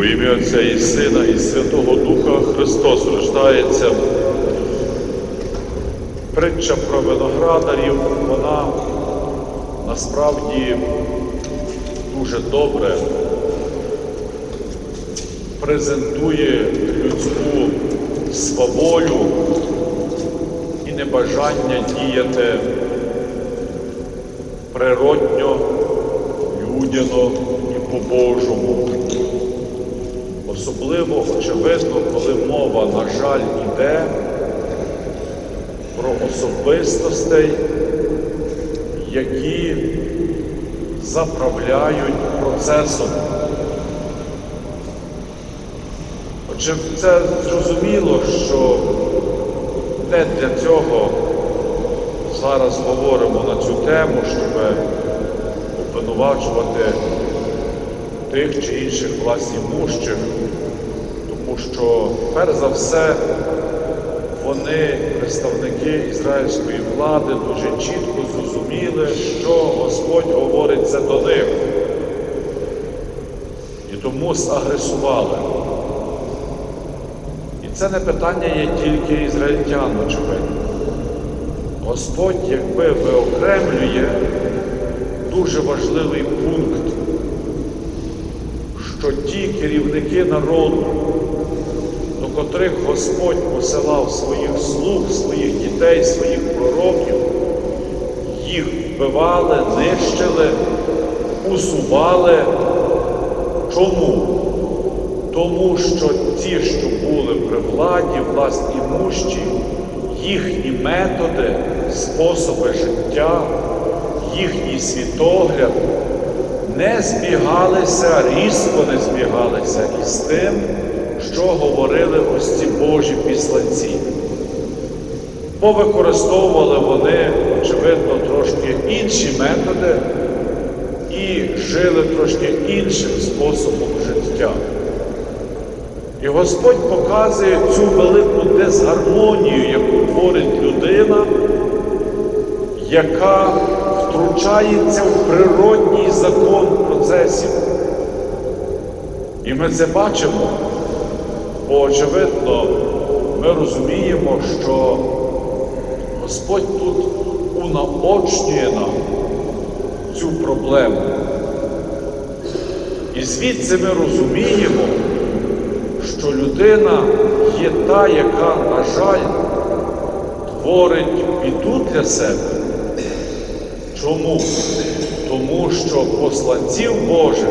У ім'я Отця і Сина, і Святого Духа Христос рождається. Притча про виноградарів, вона насправді дуже добре презентує людську сваволю і небажання діяти природньо, людяно і по-божому. Особливо очевидно, коли мова, на жаль, йде про особистостей, які заправляють процесом. Отже, це зрозуміло, що не для цього зараз говоримо на цю тему, щоб обвинувачувати тих чи інших власнімущих, тому що, перш за все, вони, представники ізраїльської влади, дуже чітко зрозуміли, що Господь говорить це до них. І тому загресували. І це не питання є тільки ізраїльтян, очевидно. Господь, якби виокремлює дуже важливий пункт, що ті керівники народу, до котрих Господь посилав своїх слуг, своїх дітей, своїх пророків, їх вбивали, нищили, усували. Чому? Тому що ті, що були при владі, власні мущі, їхні методи, способи життя, їхній світогляд не збігалися, різко не збігалися із тим, що говорили ось Божі післанці. Бо використовували вони, очевидно, трошки інші методи і жили трошки іншим способом життя. І Господь показує цю велику дисгармонію, яку творить людина, яка втручається в природній закон процесів. І ми це бачимо, бо, очевидно, ми розуміємо, що Господь тут унаочнює нам цю проблему. І звідси ми розуміємо, що людина є та, яка, на жаль, творить біду для себе. Чому? Тому що посланців Божих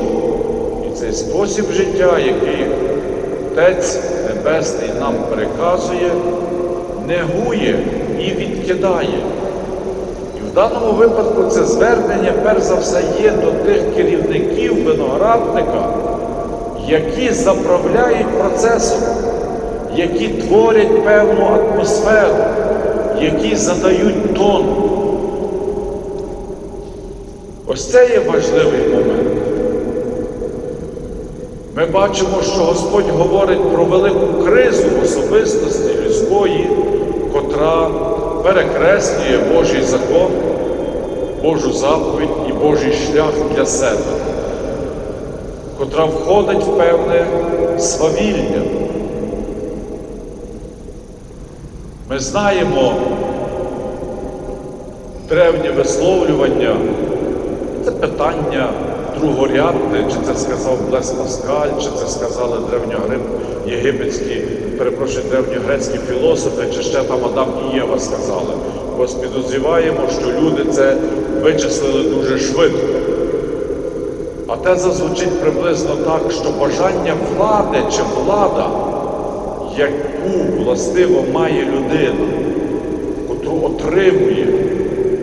і цей спосіб життя, який Отець Небесний нам переказує, негує і відкидає. І в даному випадку це звернення, перш за все, є до тих керівників виноградника, які заправляють процесом, які творять певну атмосферу, які задають тон. Ось це є важливий момент. Ми бачимо, що Господь говорить про велику кризу особистості людської, котра перекреслює Божий закон, Божу заповідь і Божий шлях для себе, котра входить в певне свавілля. Ми знаємо древнє висловлювання, це питання другорядне, чи це сказав Блес Паскаль, чи це сказали древньоєгипетські, перепрошую, древньогрецькі філософи, чи ще там Адам і Єва сказали. Бо підозріваємо, що люди це вичислили дуже швидко. А те зазвучить приблизно так, що бажання влади чи влада, яку властиво має людина, котру отримує,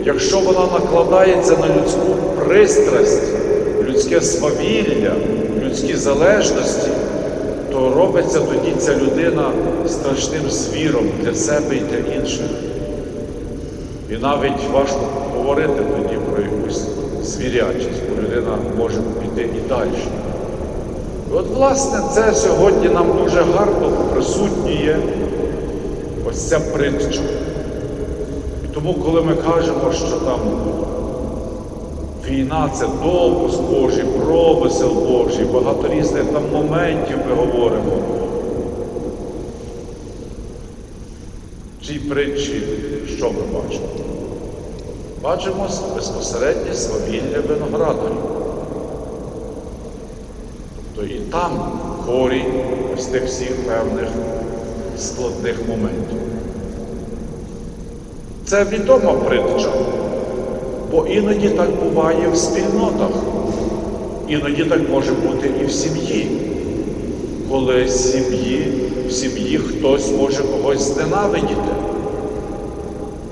якщо вона накладається на людську пристрасть, людське свавілля, людські залежності, то робиться тоді ця людина страшним звіром для себе і для інших. І навіть важко говорити тоді про якусь звірячість, бо людина може піти і далі. І от, власне, це сьогодні нам дуже гарно присутнює ось ця притча. Тому, коли ми кажемо, що там Війна це допуск Божий, промисел Божий, багато різних там моментів ми говоримо. Цій притчі що ми бачимо? Бачимо безпосереднє свавілля виноградарів. Тобто і там корінь з тих всіх певних складних моментів. Це відома притча, бо іноді так буває в спільнотах, іноді так може бути і в сім'ї, коли з сім'ї, в сім'ї хтось може когось зненавидіти,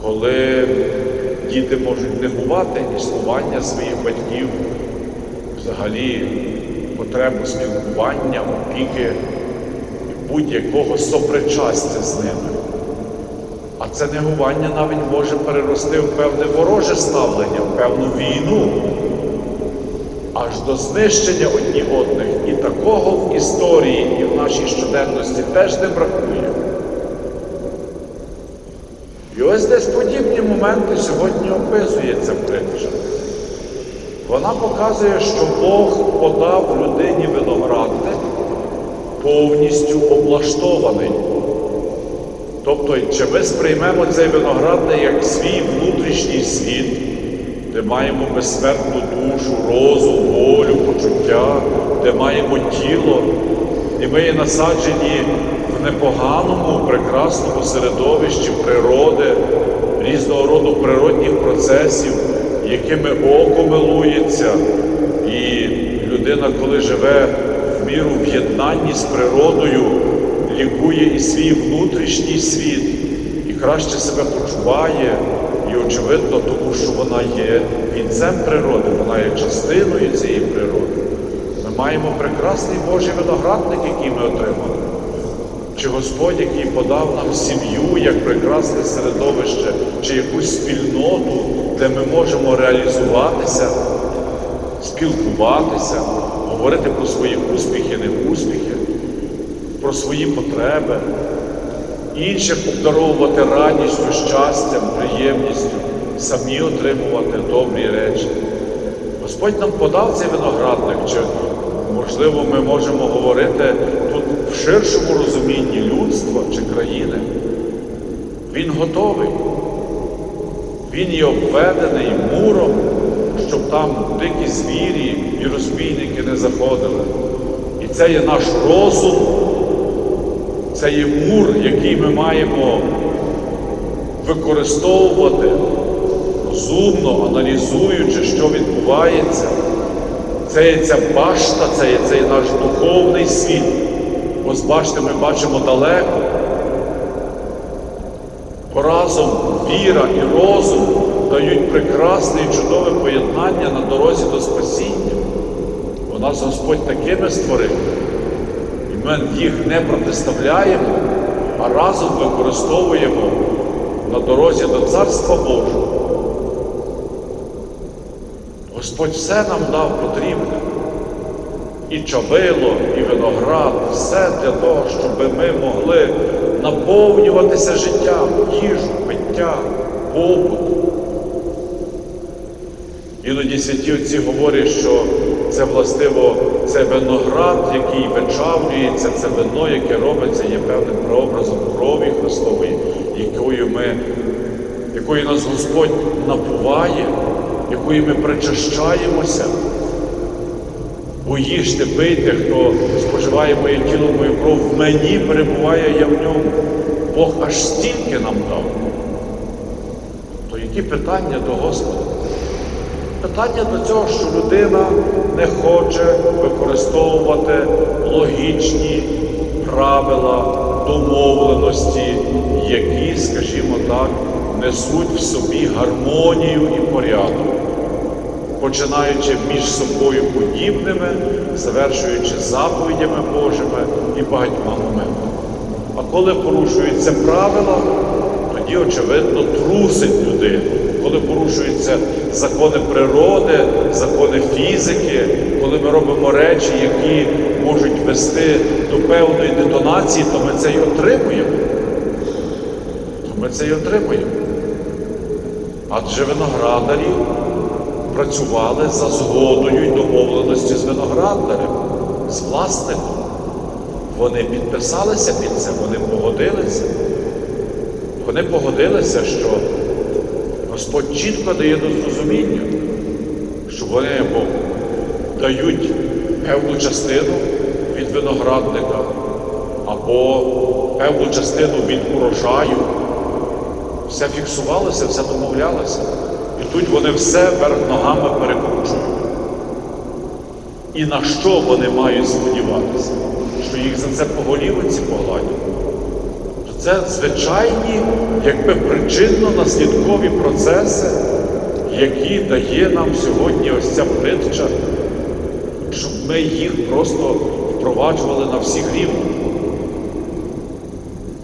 коли діти можуть негувати існування своїх батьків, взагалі потребу спілкування, опіки, будь-якого сопричастя з ними. А це негування навіть може перерости в певне вороже ставлення, в певну війну, аж до знищення одні одних. І такого в історії і в нашій щоденності теж не бракує. І ось десь подібні моменти сьогодні описує ця притча. Вона показує, що Бог подав людині виноградник повністю облаштований. Тобто, чи ми сприймемо цей виноградник як свій внутрішній світ, де маємо безсмертну душу, розум, волю, почуття, де маємо тіло, і ми є насаджені в непоганому, прекрасному середовищі природи, різного роду природних процесів, якими око милується, і людина, коли живе в міру в єднанні з природою, лікує і свій внутрішній світ, і краще себе почуває, і очевидно, тому що вона є вінцем природи, вона є частиною цієї природи. Ми маємо прекрасний Божий виноградник, який ми отримали. Чи Господь, який подав нам сім'ю як прекрасне середовище, чи якусь спільноту, де ми можемо реалізуватися, спілкуватися, говорити про свої успіхи, неуспіхи, про свої потреби, інших обдаровувати радістю, щастям, приємністю, самі отримувати добрі речі. Господь нам подав цей виноградник, чи, можливо, ми можемо говорити тут в ширшому розумінні людства чи країни. Він готовий. Він є обведений муром, щоб там дикі звірі і розбійники не заходили. І це є наш розум, це є мур, який ми маємо використовувати розумно, аналізуючи, що відбувається. Це є ця башта, це є цей наш духовний світ. Ось бачите, ми бачимо далеко. Бо разом віра і розум дають прекрасне і чудове поєднання на дорозі до спасіння. Бо нас Господь такими створив. Ми їх не протиставляємо, а разом використовуємо на дорозі до Царства Божого. Господь все нам дав потрібне. І чавило, і виноград, все для того, щоб ми могли наповнюватися життям, їжу, пиття, побут. Іноді святі отці говорять, що це властиво це виноград, який вичавлюється, це вино, яке робиться, є певним прообразом крові Христової, якою ми, якою нас Господь напуває, якою ми причащаємося. Бо їжте, пийте, хто споживає моє тіло, мою кров, в мені перебуває я в ньому. Бог аж стільки нам дав. То які питання до Господа? Питання до цього, що людина не хоче використовувати логічні правила, домовленості, які, скажімо так, несуть в собі гармонію і порядок починаючи між собою подібними, завершуючи заповідями Божими і багатьма моментами. А коли порушуються правила, тоді, очевидно, трусить людину. Коли порушуються закони природи, закони фізики, коли ми робимо речі, які можуть вести до певної детонації, то ми це й отримуємо. То ми це й отримуємо. Адже виноградарі працювали за згодою й домовленості з виноградарем, з власником. Вони підписалися під це, вони погодилися. Вони погодилися, що Господь чітко дає до зрозуміння, що вони або дають певну частину від виноградника, або певну частину від урожаю. Все фіксувалося, все домовлялося. І тут вони все вверх ногами перекручують. І на що вони мають сподіватися? Що їх за це по голівиці погладять? Це звичайні, якби причинно-наслідкові процеси, які дає нам сьогодні ось ця притча, щоб ми їх просто впроваджували на всіх рівнях.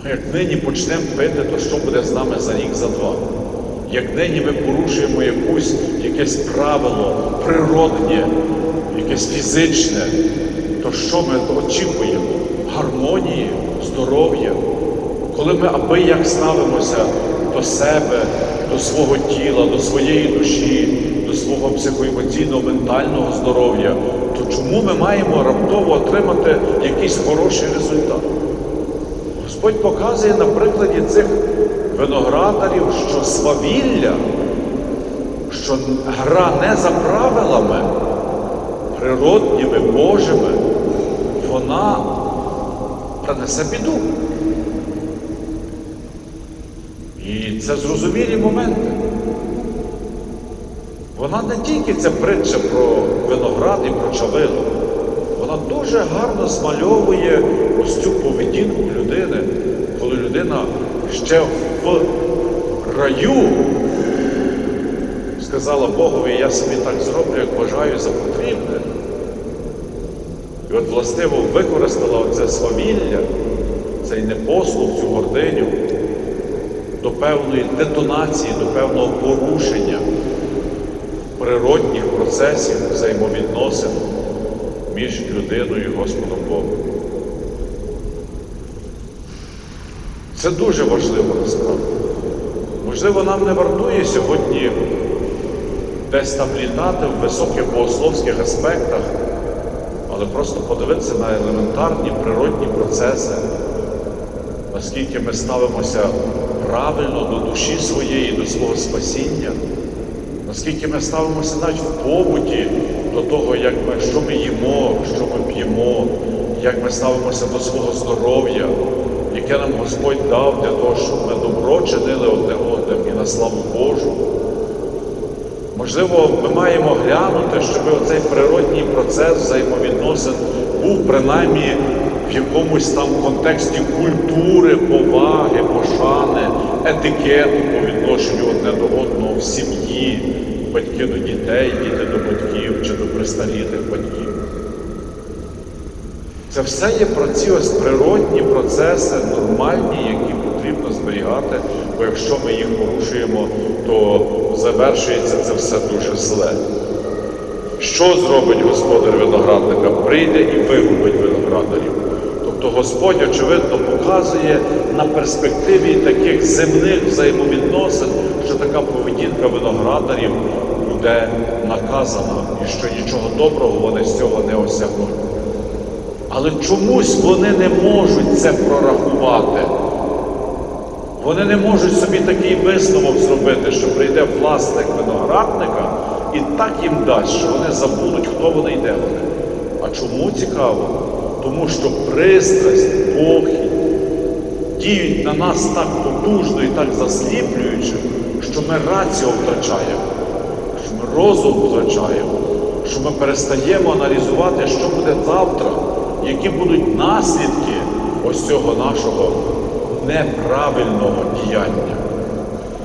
А як нині почнемо пити, то що буде з нами за рік, за два? Як нині ми порушуємо якусь, якесь правило природнє, якесь фізичне, то що ми очікуємо? Гармонії, здоров'я. Коли ми аби як ставимося до себе, до свого тіла, до своєї душі, до свого психоемоційного, ментального здоров'я, то чому ми маємо раптово отримати якийсь хороший результат? Господь показує на прикладі цих виноградарів, що свавілля, що гра не за правилами, природніми, Божими, вона принесе біду. Це зрозумілі моменти. Вона не тільки ця притча про виноград і про чавило, вона дуже гарно змальовує ось цю поведінку людини, коли людина ще в раю сказала Богові, я собі так зроблю, як вважаю за потрібне. І от властиво використала оце свавілля, цей непослух, цю гординю до певної детонації, до певного порушення природних процесів взаємовідносин між людиною і Господом Богом. Це дуже важливо насправді. Можливо, нам не вартує сьогодні десь там літати в високих богословських аспектах, але просто подивитися на елементарні природні процеси, наскільки ми ставимося правильно до душі своєї, до свого спасіння, наскільки ми ставимося навіть в побуті до того, як ми, що ми їмо, що ми п'ємо, як ми ставимося до свого здоров'я, яке нам Господь дав для того, щоб ми добро чинили одне одним і на славу Божу. Можливо, ми маємо глянути, щоб оцей природній процес взаємовідносин був принаймні в якомусь там контексті культури, поваги, етикету по відношенню одне до одного в сім'ї, батьки до дітей, діти до батьків чи до пристарілих батьків. Це все є про ці ось природні процеси, нормальні, які потрібно зберігати, бо якщо ми їх порушуємо, то завершується це все дуже зле. Що зробить господар виноградника? Прийде і вигубить виноградарів. Тобто Господь, очевидно, показує на перспективі таких земних взаємовідносин, що така поведінка виноградарів буде наказана і що нічого доброго вони з цього не осягнуть. Але чомусь вони не можуть це прорахувати. Вони не можуть собі такий висновок зробити, що прийде власник виноградника і так їм дасть, що вони забудуть, хто вони і де вони. А чому цікаво? Тому що пристрасть, похідь діють на нас так потужно і так засліплюючи, що ми раціо втрачаємо, що ми розум втрачаємо, що ми перестаємо аналізувати, що буде завтра, які будуть наслідки ось цього нашого неправильного діяння,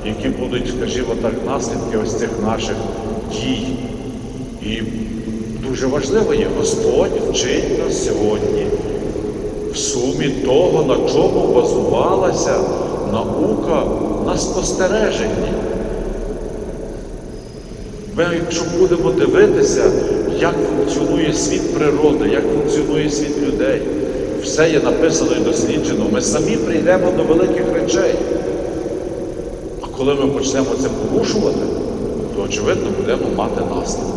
які будуть, скажімо так, наслідки ось цих наших дій. І дуже важливо є, Господь вчить нас сьогодні в сумі того, на чому базувалася наука на спостереженні. Ми, якщо будемо дивитися, як функціонує світ природи, як функціонує світ людей, все є написано і досліджено, ми самі прийдемо до великих речей. А коли ми почнемо це порушувати, то очевидно будемо мати наслідки.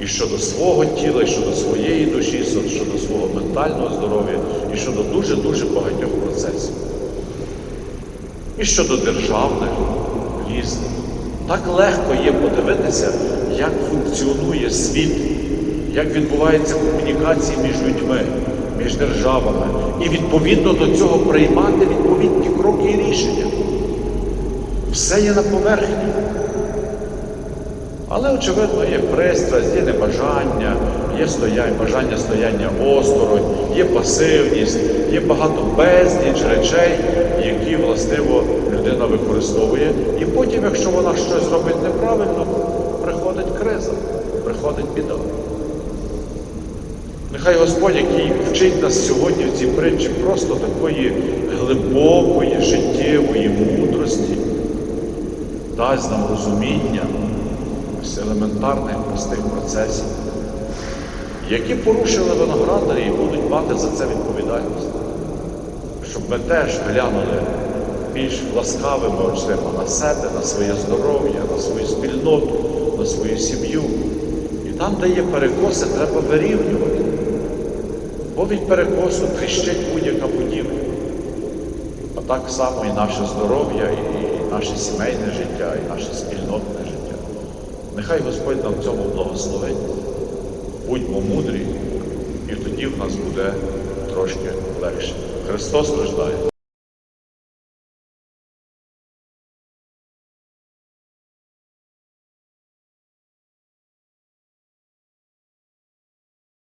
І щодо свого тіла, і щодо своєї душі, і щодо свого ментального здоров'я, і щодо дуже-дуже багатьох процесів. І щодо державних різних. Так легко є подивитися, як функціонує світ, як відбуваються комунікації між людьми, між державами, і відповідно до цього приймати відповідні кроки і рішення. Все є на поверхні. Але, очевидно, є пристрасть, є небажання, є стояння, бажання стояння осторонь, є пасивність, є багато безліч речей, які властиво людина використовує. І потім, якщо вона щось робить неправильно, приходить криза, приходить біда. Нехай Господь, який вчить нас сьогодні в цій притчі просто такої глибокої, життєвої мудрості, дасть нам розуміння ось елементарних простих процесів, які порушили виноградарі і будуть мати за це відповідальність. Щоб ми теж глянули більш ласкавими очима на себе, на своє здоров'я, на свою спільноту, на свою сім'ю. І там, де є перекоси, треба вирівнювати. Бо від перекосу тріщить будь-яка будівля. А так само і наше здоров'я, і наше сімейне життя, і наше спільнотне. Нехай Господь нам цьому благословить. Будьмо мудрі, і тоді в нас буде трошки легше. Христос рождає.